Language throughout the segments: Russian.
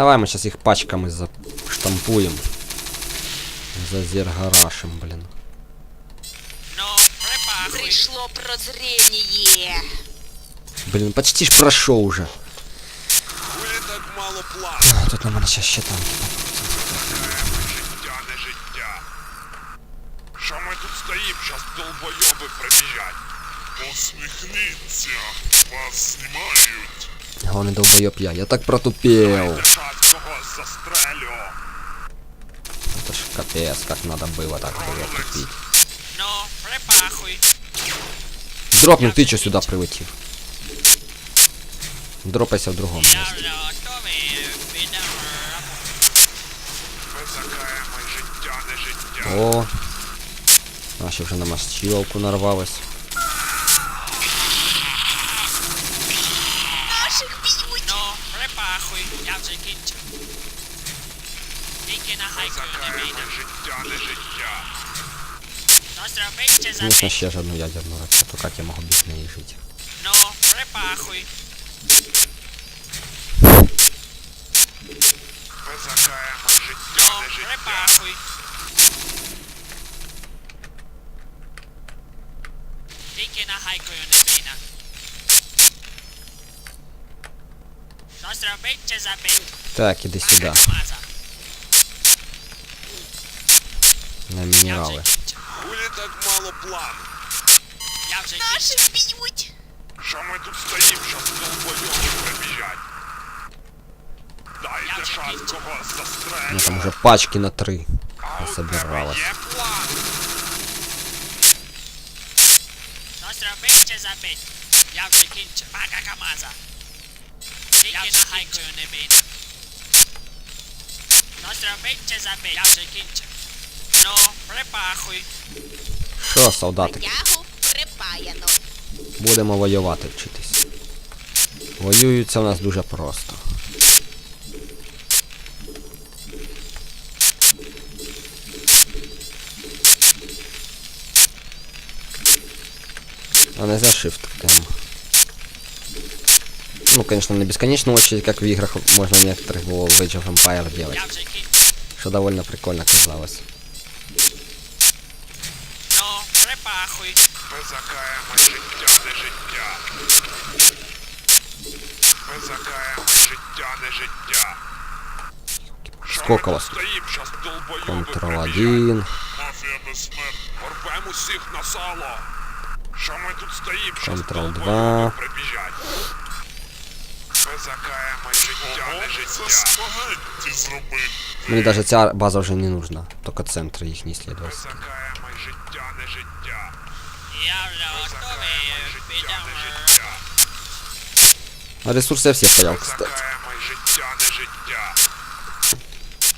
Давай мы сейчас их пачками заштампуем. Зазергарашим, блин. Ну, припахуй. Пришло прозрение. Блин, почти ж прошел уже. Хулі так мало плану. А, Тут на мене сейчас ще танки. Безакаєме життя, не життя. Що ми тут стоїм, щас долбойоби прибіжать. Посміхніться, вас знімають. Главный долбоёб я. Я так протупел. Дайте шанс когось застрелю. Это ж капец, как надо было так было тупить. Ну, припахуй. Дропнул, ты что сюда прилетів? Дропайся в другому Я місці. вже готовий. Підемо. Безакаєме життя, не життя. О, наші вже на мастілку нарвались. Звісно, забить. ще ж одну ядерну ракету, як я можу без неї жити. Ну, припахуй. Безакаєме життя, Ну, не життя. припахуй. Тільки на хайкою не вийде. Ну, зробить чи забить. Так, іди сюди, на Я вже мінерали. кінчив. Хулі так мало плану. Я вже кінчив. Наших б'ють. Що ми тут стоїм, щас долбойоби прибіжать. Я Дайте вже шанс кінчив. когось Ну застрелю. там уже пачки на три. А у пособиралась. тебе є план? Ну, зробить чи забить. Я вже кінчив. Пака Камаза. Тільки на хайкою не вийде. Ну, зробить чи забить. Я вже кінчив. Ну, припахуй. Що, солдатики, Тягу припаяно. будемо воювати вчитись. Воюються у нас дуже просто. А не за Shift M. Ну, конечно, не бесконечную очередь, как в играх можно некоторых было в Age of Empire делать. Что довольно прикольно казалось. припахуй. Безакаєме життя, не життя. Безакаєме життя, не життя. Що Сколько ми вас тут тут? стоїм, щас долбойоби Контрол прибіжать. 1. Мафія безсмертна. Порвем усіх на сало. Що ми тут стоїм, щас Контрол долбойоби два. прибіжать. Безакаєме життя, не життя. спагетті зробити. Мне даже ця база уже не нужна. Только центр их не исследовательский. Безакаєме життя, не життя. Я вже готовий. Безакаєме життя, не Підемо. життя. А ресурсы я все потерял, кстати. Безакаєме життя, не життя.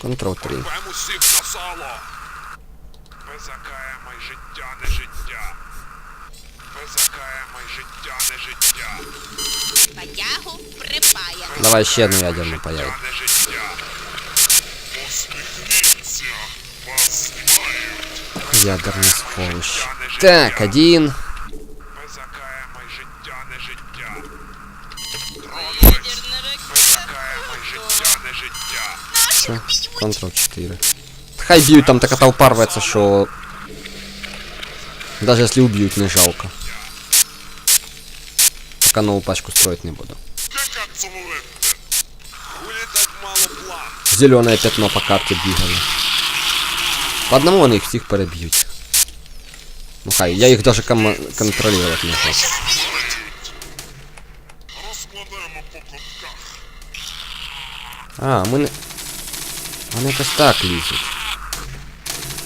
Контрол 3. Порвем усіх на сало. Безакаєме життя, не життя. Безакаєме життя, не життя. Потягу припаяно. Давай ще одну Безакаєме ядерну життя, паяй. не життя. Посміхніться, вас знімають. Ядерный сволочь. Так, один. Безакаєме життя, не життя. Кронусь. Безакаєме життя, не життя. Все, Контрол 4. Хай бьют, там така толпа рветься, що... Даже если убьют, не жалко. Пока новую пачку строить не буду. Яка цілурити? Хулі так мало план. Зеленое пятно по карте бігає. По одному вони їх всіх переб'ють. Ну хай, я їх даже ком- контролювати не хочу. Розкладемо по кутках. А, ми не... Вони якось так лізуть.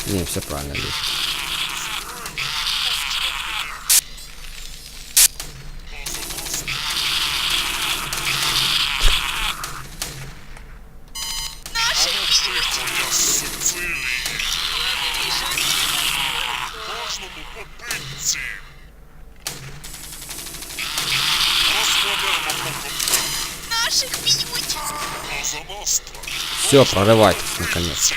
Ні, все правильно лізуть. Наших б'ють. Поза ностра. Все, проривайтесь, наконец.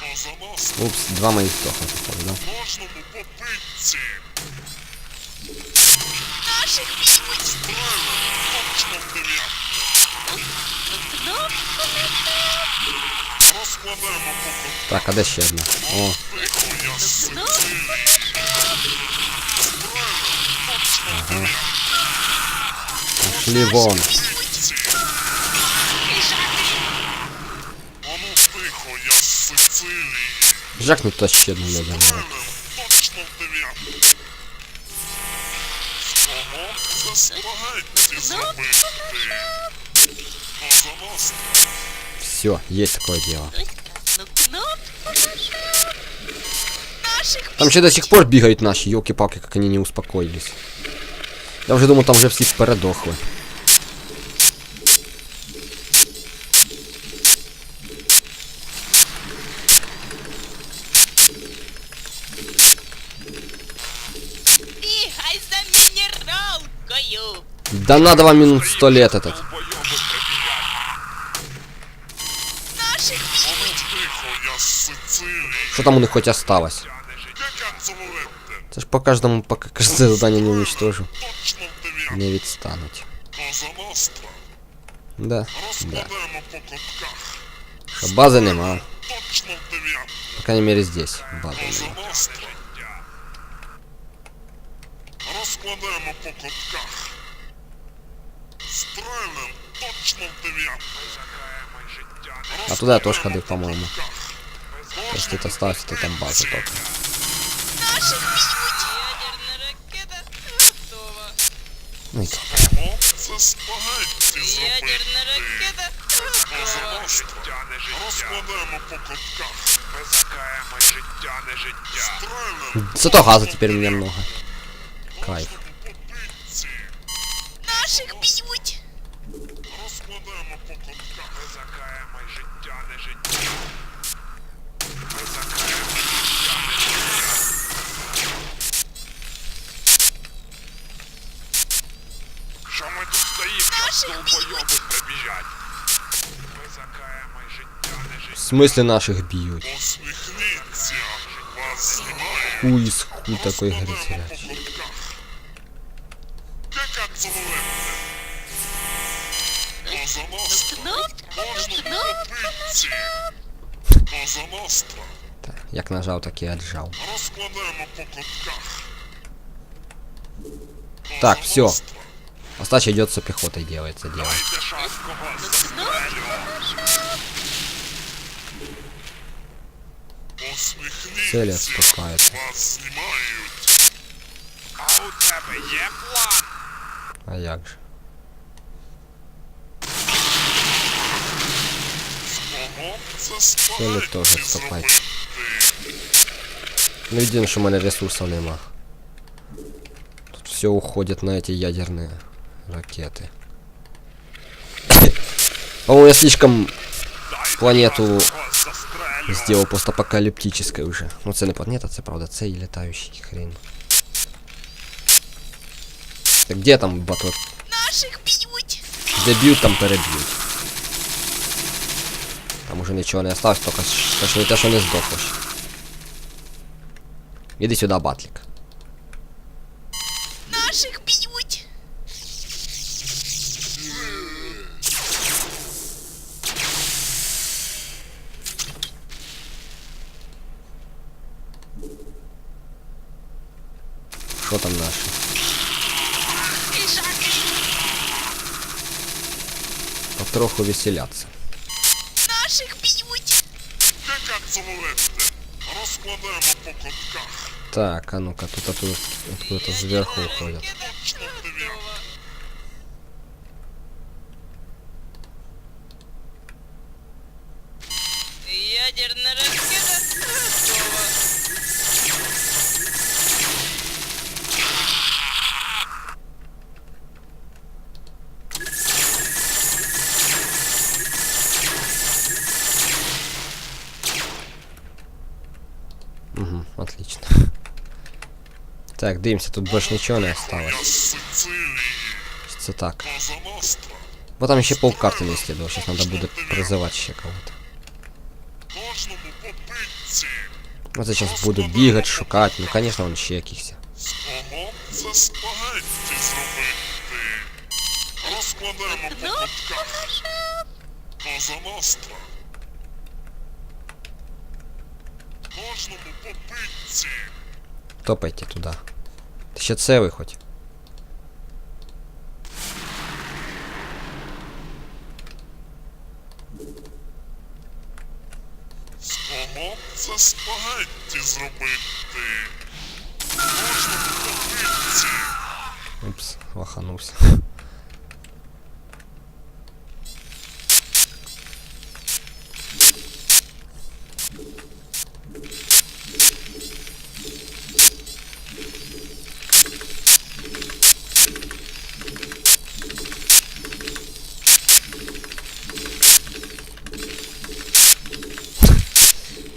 Поза ностра. Упс, два моих сдохла, походу, да? Кожному по пинці. Наших б'ють. Точно в дев'ятку. Кнопку не Розкладемо по кутках. Так, а де ще одна? О, Тихо, я з Ну, Сицилії. Точно в дев'ятку. пішли вон. Ого, це спагетті зробити. Позамаст. Все, есть такое дело. Там ще до сих пор бегают наши, елки-палки, как они не успокоились. Я уже думал, там уже все передохли. Да надо вам минут сто лет этот. Долбойоби прибігають. Наших Ану тихо, я з Сицилії. Что там у них хоть осталось? Тяне життя. Яка цілуєте? Это ж по каждому, пока каждое задание не уничтожу. Точно в дев'ятку. Не відстануть. Позамастра. Да, да. Розкладемо по кутках. Що бази нема. Точно в дев'ятку. По крайней мере здесь бази нема. Позамастра. Розкладемо по кутках. Стрельнем точно в дев'ятку. Закаємо життя. А туда я тоже ходил, по-моему. Кутках. Если ты осталось, то там база только. наших б'ють. Ядерна ракета готова. Ну и то. Ого, це спагетті зробити. ракета Позамастра. Життя не життя. Розкладемо по кутках. Ми закаємо життя не життя. Стрельнем Зато газа теперь у меня много. Кайф. по пітці. Наших стоїмо, Наших як долбойоби прибіжать? Ми закаємо життя не В життя. смысле наших бьют? Посміхніться. Вас знімає. Хуй из хуй такой Розкладемо говорит по терять. кутках. Яка цілуєте? Позамастра. Можна по пітці. Позамастра. Так, як нажав, так і отжав. Розкладемо по кутках. Так, всё. Позамастра. Остача идет со пехотой делается дело. Дайте шаткого застрелю. Посміхніться. Цель отступает. Вас знімають. А у тебе є план? А як же? Ого, це Цель спагетті теж отступать. зробити. Ну єдине, що в мене ресурсів нема. Тут все уходит на эти ядерные ракеты. По-моему, я слишком планету Застрелю. сделал постапокалиптической уже. Ну це не планета, це правда, це і літаючий хрень. Так где там батут? Наших б'ють. Де б'ють, там переб'ють. Там уже нічого не осталось, тільки ж- те, що не те, що не здохло. ще. Іди сюди, батлік. Потроху веселяться. Наших б'ють. По. Так, а ну-ка, тут, тут откуда-то зверху уходят. Точно в дев'ятку. Ядерна ракета готова. Угу, отлично. Так, дивимося, тут більше нічого не осталось. Я з Сицилії. Це так. Позамастра. Бо там ще полкарти не исследовал, сейчас надо будет призывать ще кого-то. Кожному по пітці. Вот сейчас буду бегать, шукать, ну конечно он ще якихось. Ого, це спагетті зробити. Розкладемо по кутках. Коза ностра. Кожному по пицці. Топайте туди. Ти ще це виходь. Б це спагетті зробити? По пицці. Упс, ваханувся.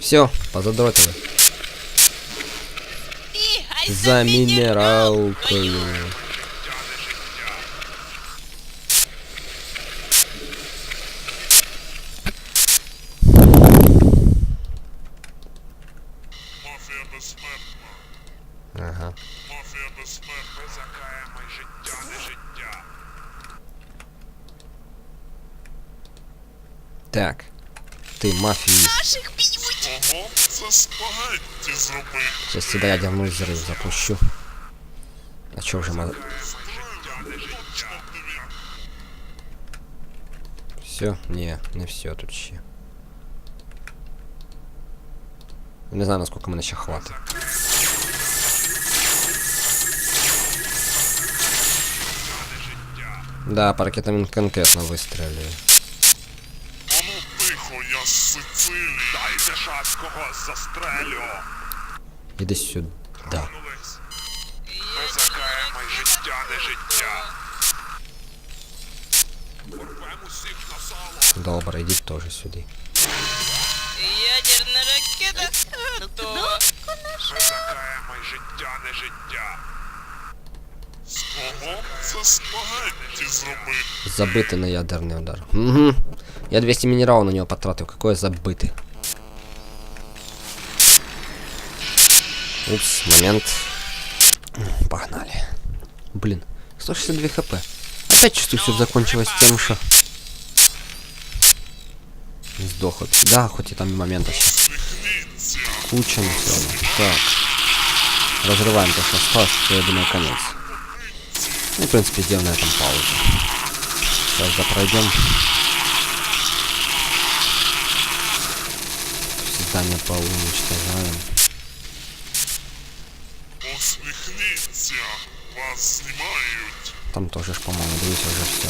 Все, позадротили. Бігай За мінералкою. Мафія безсмертна. Ага. Мафія безсмертна. Ми закаємо й життя, не життя. Так. Ти мафії. Наших б'ють. Кого б це спагетті зробити? Сейчас тебя ядерный взрыв запущу. А чё уже ма... Точно в дев'ятку. Все? Не, не все тут ще. Не знаю, насколько мене ще хватить. Да, по ракетам він конкретно вистрілює. З Дайте шацького застрелю. Іди сюди. Нулись. Ми закаємо й життя, не життя. Порвемо усіх на сало. Добре, ідіть теж сюди. Ядерна ракета. Ми закаємо й життя, не життя. З кого б це спагетті зробити? Забити на ядерний удар. Угу. Я 200 мінералів на нього потратив. Какое забити? Упс, момент. Погнали. Блин, 162 хп. Опять чувствую, все закончилось тем, что... Сдох от- Да, хоть и там момента сейчас Усміхніться. куча, но все равно. Так. Разрываем то, что осталось, что я думаю, конец. Ну, и, в принципе, сделаем на этом паузу. Сейчас запройдем. Здание поуничтожаем. Усміхніться. Вас знімають. Там тоже ж, по-моему, дивись, уже все.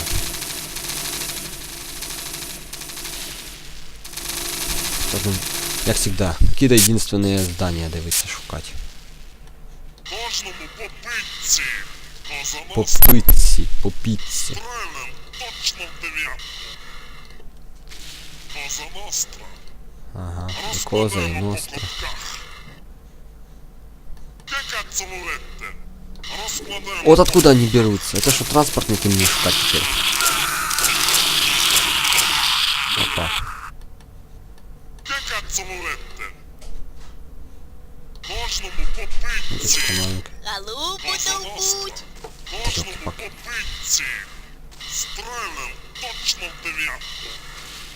Як всегда, какие-то единственные здания дивиться шукать. Кожному по пицці. Коза По ностра. пиці, по піці. Стрелем точно в дев'ятку. Коза ностра. Ага, і коза, і Розкладемо по ностра. кутках. Che cazzo volete? Розкладемо Вот откуда они берутся? Это что, транспортники мне шукать теперь? Опа. по пицці. Птичка маленькая. Галупу Коза долбуть. ностра. Кожному по Ёлки-палки. пицці. Стрелем точно в дев'ятку.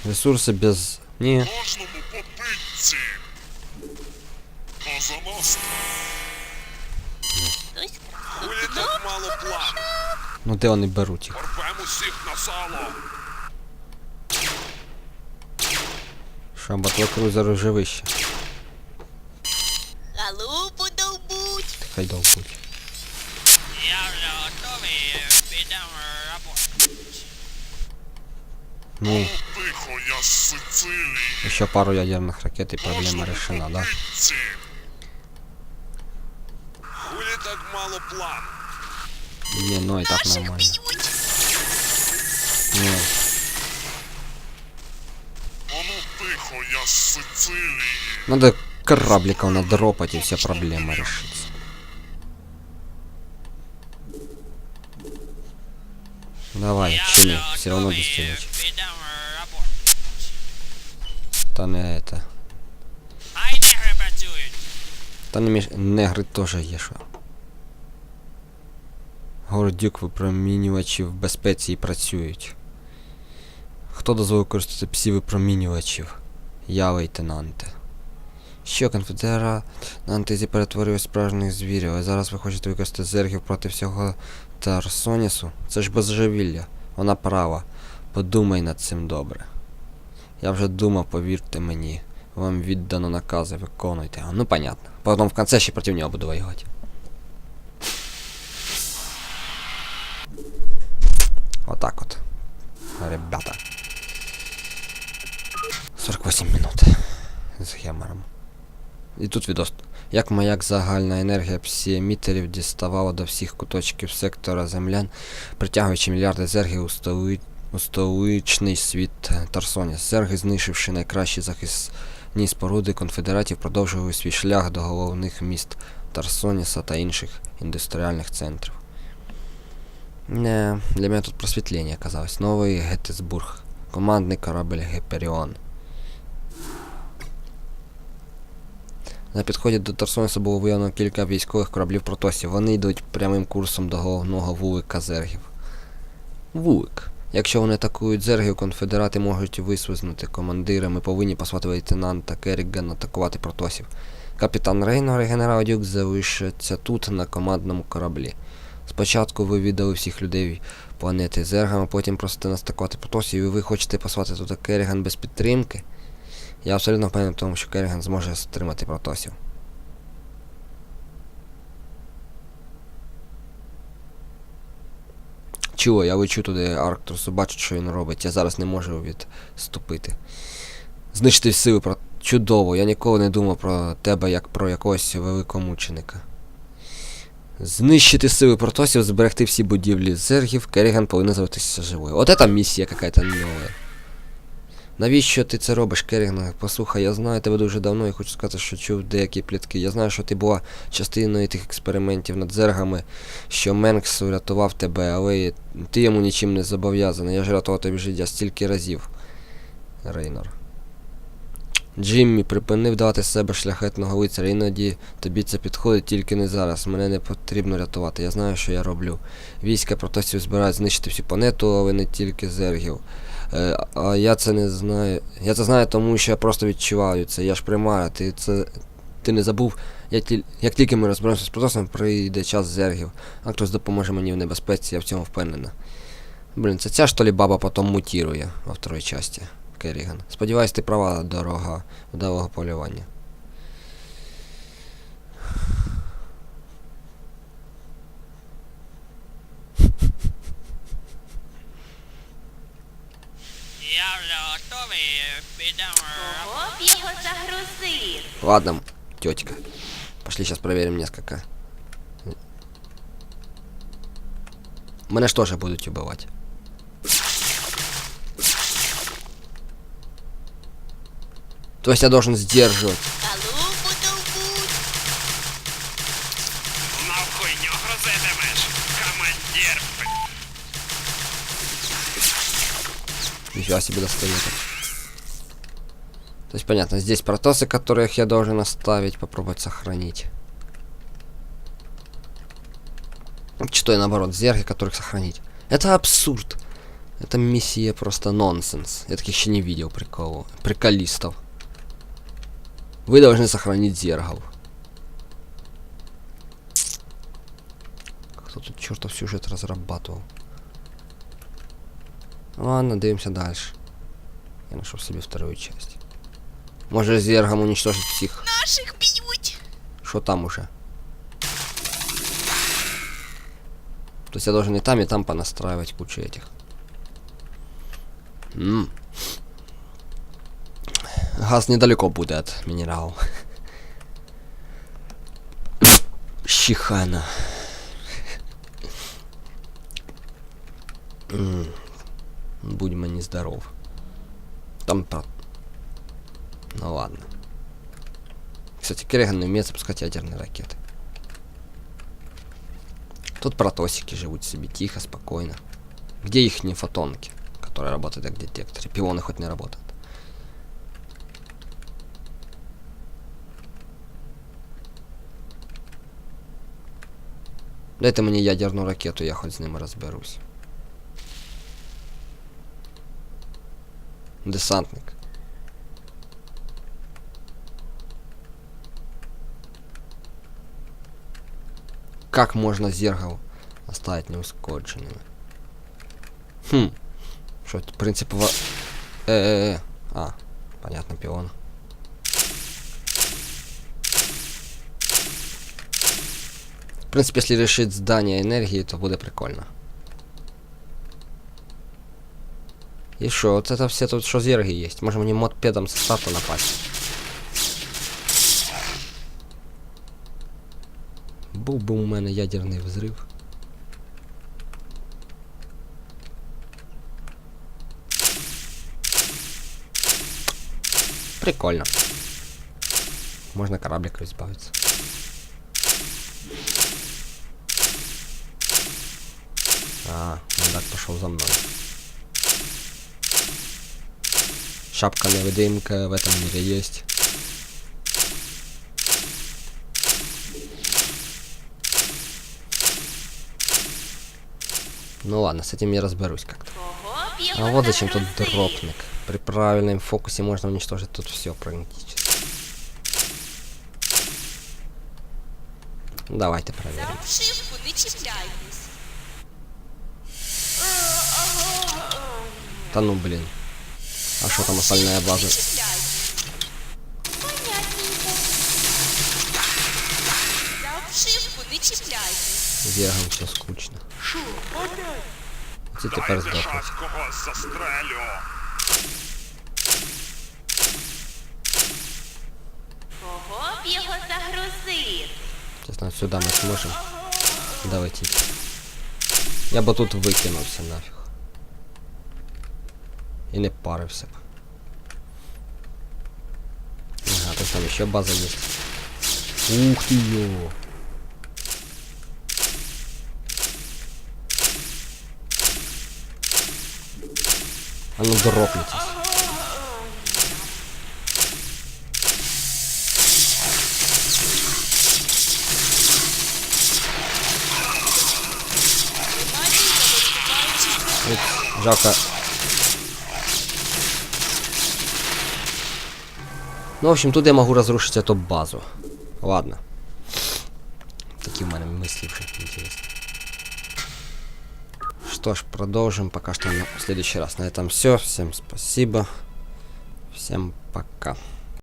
Ресурсы без... Не, Кожному по пицці. Коза ностра. Хулі так мало плану. ну де вони беруть їх? Порвемо усіх на сало. Що, батлокрузер живище? Галупу долбуть. Хай долбуть. Я вже готовий, підемо роботу. Ну, Тихо, я з Сицилії. еще пару ядерных ракет и проблема Кожному решена, по да? пицці. Хулі так мало плану. Не, ну и так Наших нормально. б'ють. Не, Ану тихо, я з Сицилії. надо корабликов надропать и вся проблема решится. Давай, Я чили, все равно роботу. Та не это. Та не між... негри теж є що. Гордюк випромінювачів в безпеці і працюють. Хто дозволив користувати псі випромінювачів? Я, лейтенанте. Що, конфедеранти зі перетворюють справжніх звірів, а зараз ви хочете використати зергів проти всього Тарсонісу? Це ж божевілля. Вона права. Подумай над цим добре. Я вже думав, повірте мені. Вам віддано накази, виконуйте. Ну понятно. Потом в конце ще проти нього буду воювати. Отак от. Ребята. 48 минут. З гемором. І тут відос. Як маяк загальна енергія псіемітерів діставала до всіх куточків сектора землян, притягуючи мільярди зергів у столи... столичний світ Тарсоніс. Зерги, знищивши найкращі захисні споруди конфедератів, продовжували свій шлях до головних міст Тарсоніса та інших індустріальних центрів. Не, для мене тут просвітлення оказалось. Новий Геттесбург. Командний корабль Геперіон. На підході до Тарсоніса було виявлено кілька військових кораблів Протосів. Вони йдуть прямим курсом до головного вулика зергів. Вулик. Якщо вони атакують зергів, конфедерати можуть висвизнути командира. Ми повинні послати лейтенанта Керріган атакувати Протосів. Капітан Рейнор і генерал Дюк залишаться тут на командному кораблі. Спочатку ви віддали всіх людей планети зергам, а потім просите нас атакувати Протосів, і ви хочете послати туди Керріган без підтримки? Я абсолютно впевнений в тому, що Керріган зможе стримати протосів. Чого, я лечу туди Арктрусу, бачу, що він робить. Я зараз не можу відступити. Знищити сили про. Чудово, я ніколи не думав про тебе як про якогось великомученика. Знищити сили протосів, зберегти всі будівлі зергів, Керріган повинен залишитися живою. От це місія какая-то нова. Навіщо ти це робиш, Керріган? Послухай, я знаю тебе дуже давно і хочу сказати, що чув деякі плітки. Я знаю, що ти була частиною тих експериментів над зергами, що Менкс врятував тебе, але ти йому нічим не зобов'язаний. Я ж рятував тобі життя стільки разів. Рейнор. Джиммі, припинив давати з себе шляхетного лицаря, іноді тобі це підходить тільки не зараз. Мене не потрібно рятувати. Я знаю, що я роблю. Війська протостів збирають знищити всю планету, але не тільки зергів. Е, а я це не знаю. Я це знаю, тому що я просто відчуваю це. Я ж приймаю, ти це. Ти не забув, я тіль... як тільки ми розберемося з процесом, прийде час зергів. А хтось допоможе мені в небезпеці, я в цьому впевнена. Блін, це ця ж лі баба потім мутірує во второй часті. Керіган. Сподіваюсь, ти права, дорога вдалого полювання. Ладно, тетка. Пошли сейчас проверим несколько. Мене ж тоже будут убивать. То есть я должен сдерживать. Нифига себе достает. То есть понятно, здесь протосы, которых я должен оставить, попробовать сохранить. Что я наоборот, зерги, которых сохранить. Это абсурд. Это миссия просто нонсенс. Я таких еще не видел приколов. Приколистов. Вы должны сохранить зергов. Кто тут чертов сюжет разрабатывал? Ладно, дивимся дальше. Я нашел себе вторую часть. Может зергом уничтожить всех. Наших б'ють. Что там уже? То есть я должен и там, и там понастраивать кучу этих. М. Газ недалеко будет от минералов. Щихана. М. Будьмо нездоров. Там про... Ну ладно. Кстати, Керриган не умеет запускать ядерные ракеты. Тут протосики живут себе тихо, спокойно. Где их фотонки, которые работают как детекторы? Пионы хоть не работают. Дайте мені ядерну ракету, я хоч з ними розберусь. Десантник. Как можно зергов оставить неускодженными? Хм. Что, это принцип во... Э-э-э. А, понятно, пион. В принципе, если решить здание энергии, то буде прикольно. И что, вот это все тут что зерги есть. Можем мне модпедом со старта напасть. Був би у мене ядерний взрив. Прикольно. Можно корабликом избавиться. А, мудак пошел за мной. Шапка невидимка в этом мире есть. Ну ладно, с этим я разберусь как-то. А вот зачем тут дропник. При правильном фокусе можно уничтожить тут все практически. Давайте проверим. За обшивку не чіпляйтесь. Да ну блин. А что там остальная база? Не чіпляйтесь. Понятненько. За обшивку не Зергом все скучно. Це тепер здохнуть. Кого б його мы сможем долететь. Я бы тут выкинулся нафиг. И не парився б. Ага, тут там еще база есть. Ух ты ё! А ну дропнитесь. Упс, жалко. Ну, в общем, тут я могу разрушить эту базу. Ладно. Такие у меня мысли уже интересные. Что ж, продолжим пока что в следующий раз. На этом все. Всем спасибо. Всем пока.